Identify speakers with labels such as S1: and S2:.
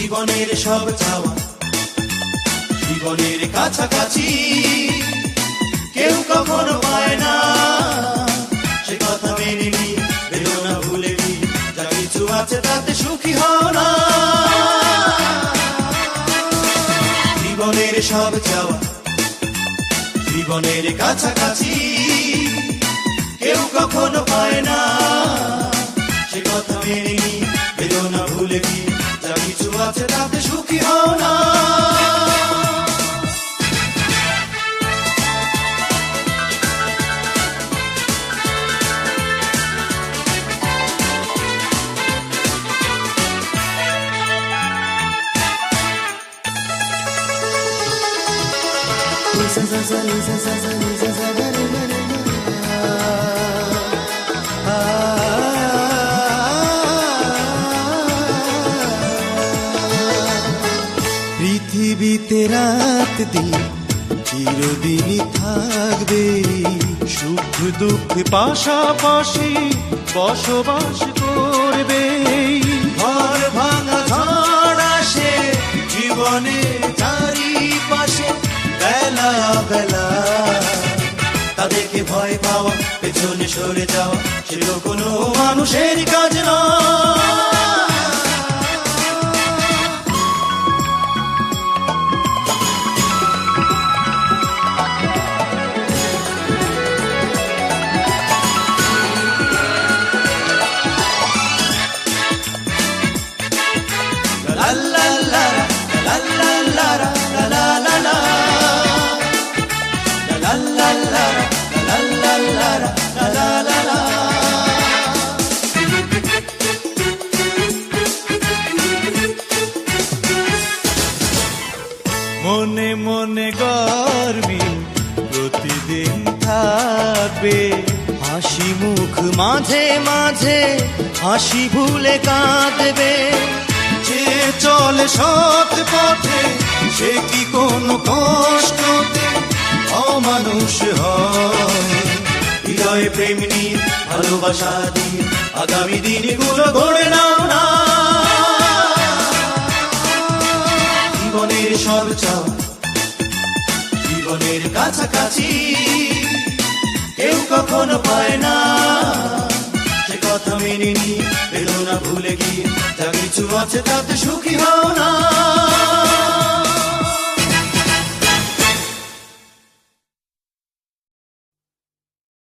S1: জীবনের সব চাওয়া। জীবনের কাছাকাছি কেউ কখনো পায় না। সে কথা মেনে না ভুলে গিয়ে যা কিছু আছে তাতে সুখী হও না। জীবনের সব চাওয়া। জীবনের কাছাকাছি কেউ কখনো পায় না। সে কথা মেনে নিয়ে
S2: পৃথিবীতে রাত দিন চিরদিনই থাকবে। সুখ দুঃখ পাশাপাশি বসবাস করবে।
S1: ঘর ভাঙা ঝড় আসে জীবনে চারিপাশে বেলা বেলা। তাদেরকে ভয় পাওয়া, পেছনে সরে যাওয়া সেটা কোনো মানুষের কাজ la la la
S2: মনে মনে গর্বি প্রতিদিন থাকবে।
S1: হাসি মুখ মাঝে মাঝে, হাসি ভুলে কাঁদবে।
S2: যে চলে সৎ পথে, সে কি কোনো কষ্টতে অমানুষ হয়?
S1: হৃদয়ে প্রেম নিয়ে ভালোবাসা দিয়ে আগামী দিনগুলো গড়ে জীবনের কাছাকাছি। কেউ কখনো পায় না। সে কথা মেনে নিয়ে বেদনা না ভুলে গিয়ে। যা কিছু আছে তাতে সুখী হও না।